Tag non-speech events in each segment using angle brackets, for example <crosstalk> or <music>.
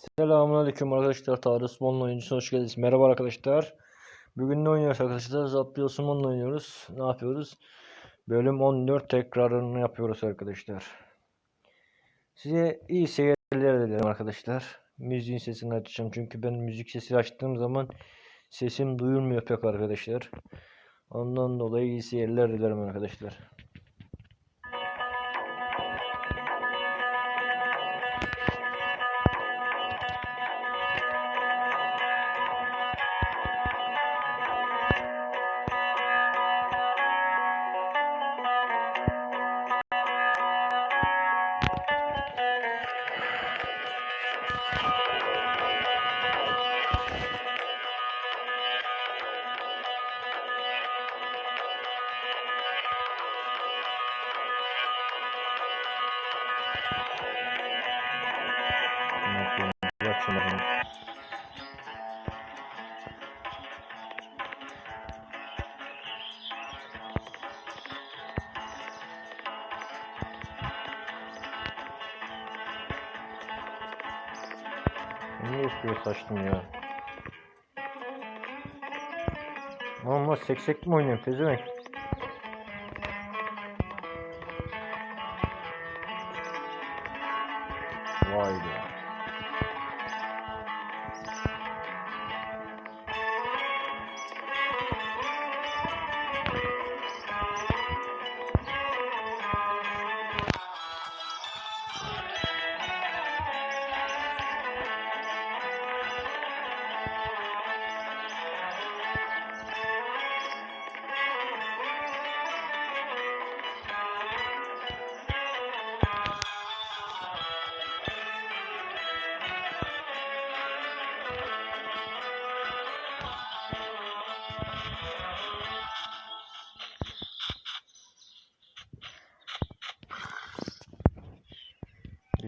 Selamünaleyküm arkadaşlar. Tarih Osmanlı oyuncusu hoş geldiniz. Merhaba arkadaşlar. Bugün ne oynuyoruz arkadaşlar? Zappi Osmanlı oynuyoruz. Ne yapıyoruz? Bölüm 14 tekrarını yapıyoruz arkadaşlar. Size iyi seyirler dilerim arkadaşlar. Müziğin sesini açacağım. Çünkü ben müzik sesini açtığım zaman sesim duyulmuyor pek arkadaşlar. Ondan dolayı iyi seyirler dilerim arkadaşlar. Niye üstüne saçtım ya? Normal seksek mi oynuyorum pezevenk?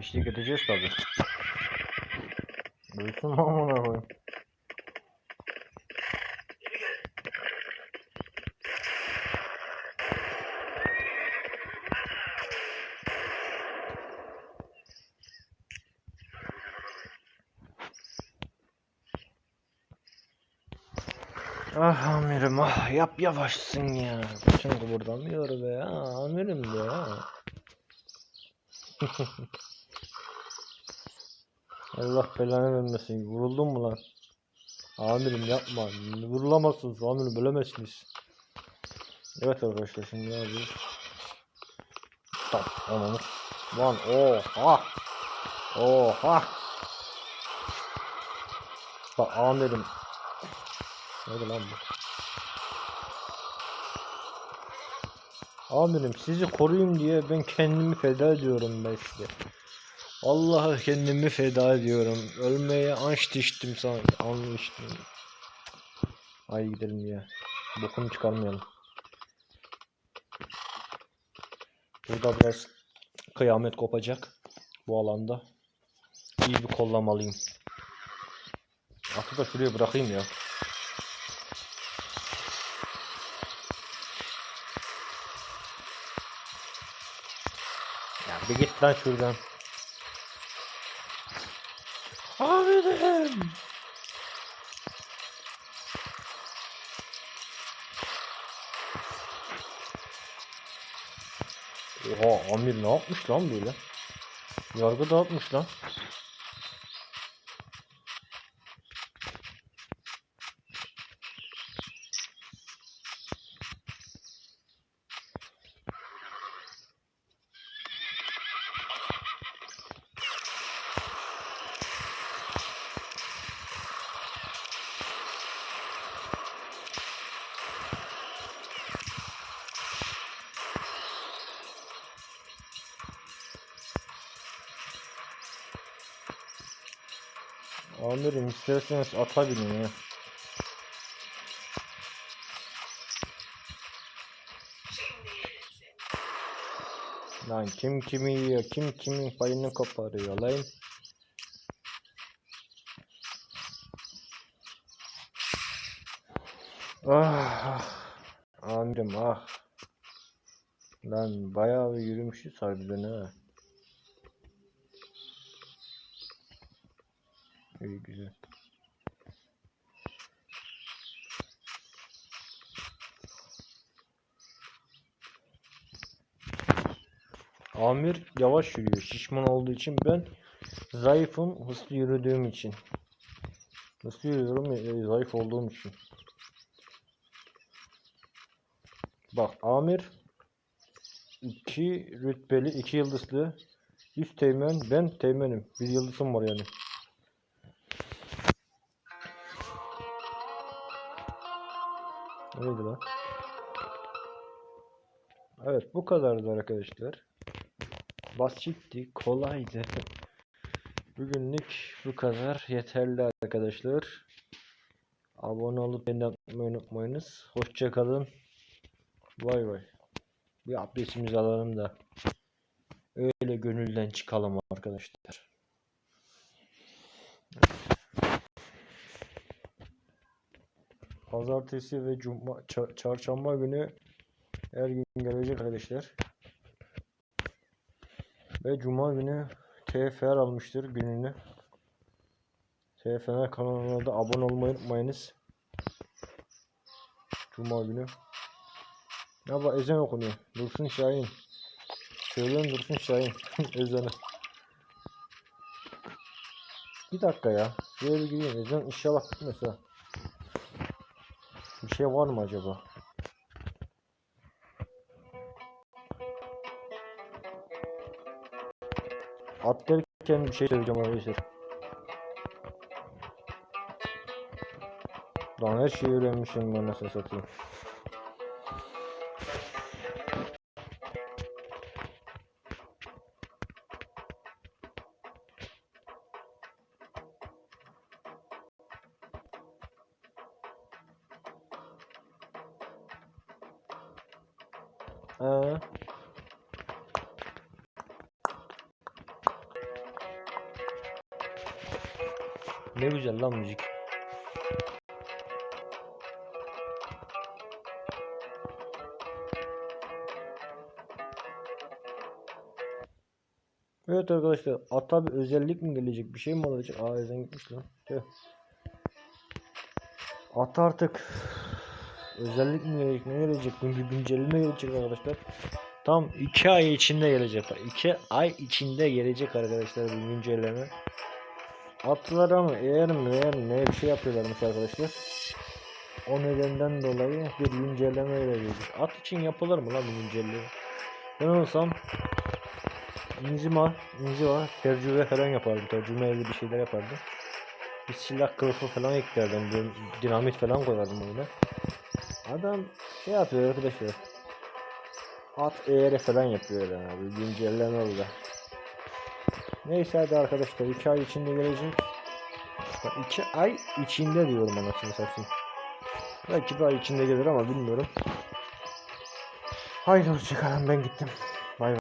Eşlik edeceğiz tabi. Duysun mu amına koyayım? Ah amirim ah yap yavaşsın ya. Bütün kıpırdamıyor be ya amirim be ya. <laughs> Allah belanı vermesin. Vuruldun mu lan? Amirim yapma. Vurulamazsınız. Amirim bölemezsiniz. Evet arkadaşlar şimdi ne yapıyoruz? Stop. Ananı. Lan oha. Oha. Bak amirim. Neydi lan bu? Amirim sizi koruyayım diye ben kendimi feda ediyorum ben size. Allah'a kendimi feda ediyorum. Ölmeye anç diştim sanki. Anlı içtim. Ay gidelim ya. Bokunu çıkarmayalım. Burada biraz kıyamet kopacak. Bu alanda. İyi bir kollamalıyım. Atı da şuraya bırakayım ya. Ya bir git lan şuradan. Amirim. Oha amir ne yapmış lan böyle? Yargı dağıtmış lan. Amirim isterseniz ata binin ya. Lan kim kimi yiyor, kim kimin payını koparıyor lan. Ah, ah. Amirim ah. Lan bayağı bir yürümüşüz harbiden ha. İyi güzel. Amir yavaş yürüyor. Şişman olduğu için ben zayıfım hızlı yürüdüğüm için. Hızlı yürüyorum ya, zayıf olduğum için. Bak Amir 2 rütbeli 2 yıldızlı üst teğmen ben teğmenim. Bir yıldızım var yani. Neydi lan? Evet bu kadardı arkadaşlar. Basitti, kolaydı. <laughs> Bugünlük bu kadar yeterli arkadaşlar. Abone olup beni atmayı unutmayınız. Hoşça kalın. Vay vay. Bir abdestimizi alalım da öyle gönülden çıkalım arkadaşlar. Pazartesi ve cuma ça- çarşamba günü her gün gelecek arkadaşlar. Ve cuma günü TFR almıştır gününü. TFR kanalına da abone olmayı unutmayınız. Cuma günü. Ya bak ezan okunuyor. Dursun Şahin. Söyleyin Dursun Şahin. <laughs> Ezanı. Bir dakika ya. Şuraya gireyim. Ezan inşallah bitmez ha. Bir şey var mı acaba? At derken bir şey söyleyeceğim arkadaşlar. Lan her şeyi öğrenmişim ben nasıl satayım. Ee, ne güzel lan müzik. Evet arkadaşlar ata bir özellik mi gelecek bir şey mi olacak? Aa gitmiş lan. Tüh. At artık özellik mi gelecek ne gelecek bir güncelleme gelecek arkadaşlar. Tam 2 ay içinde gelecek. 2 ay içinde gelecek arkadaşlar bir güncelleme. Atlara mı eğer mi eğer mi bir şey yapıyorlarmış arkadaşlar. O nedenden dolayı bir güncelleme gelecek. At için yapılır mı lan bir güncelleme? Ben olsam İnzima, inziva, tercüme falan yapardım. Tercümeyle bir şeyler yapardım. Bir silah kılıfı falan eklerdim. Dinamit falan koyardım oyuna. Adam şey yapıyor arkadaşlar. At eğri falan yapıyor yani abi. Güncelleme oldu. Neyse hadi arkadaşlar 2 ay içinde gelecek. 2 ay içinde diyorum anasını satayım. Belki bir ay içinde gelir ama bilmiyorum. Haydi hoşçakalın ben gittim. Bay.